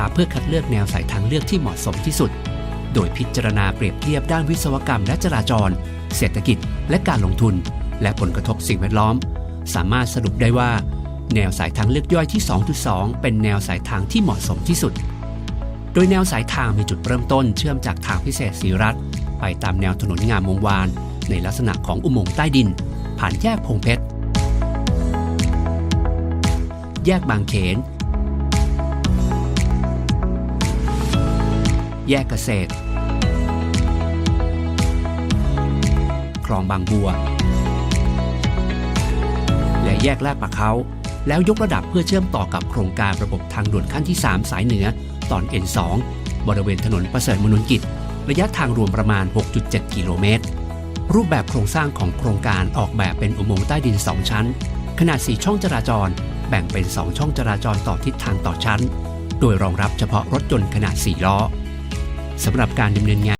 าเพื่อคัดเลือกแนวสายทางเลือกที่เหมาะสมที่สุด โดยพิจารณาเปรียบเทียบด้านวิศวกรรมและจราจร เศรษฐกิจ และการลงทุน และผลกระทบสิ่งแวดล้อม สามารถสรุปได้ว่า แนวสายทางเลือกย่อยที่ 2.2 เป็นแนวสายทางที่เหมาะสมที่สุด โดยแนวสายทางมีจุดเริ่มต้นเชื่อมจากทางพิเศษศรีรัตไปตามแนวถนนงามวงวาน ในลักษณะของอุโมงค์ใต้ดิน ผ่านแยกพงเพชร แยกบางเขน แยกเกษตร คลองบางบัว และแยกลาดปะเขา แล้วยกระดับเพื่อเชื่อมต่อกับโครงการระบบทางด่วนขั้นที่ 3 สายเหนือ ตอน N2 บริเวณถนนประเสริฐมนุนกิจ ระยะทางรวมประมาณ 6.7 กิโลเมตร รูปแบบโครงสร้างของโครงการออกแบบเป็นอุโมงค์ใต้ดิน 2 ชั้น ขนาด 4 ช่องจราจร แบ่งเป็น 2 ช่องจราจรต่อทิศทางต่อชั้น โดยรองรับเฉพาะรถยนต์ขนาด 4 ล้อ สำหรับการดำเนินงาน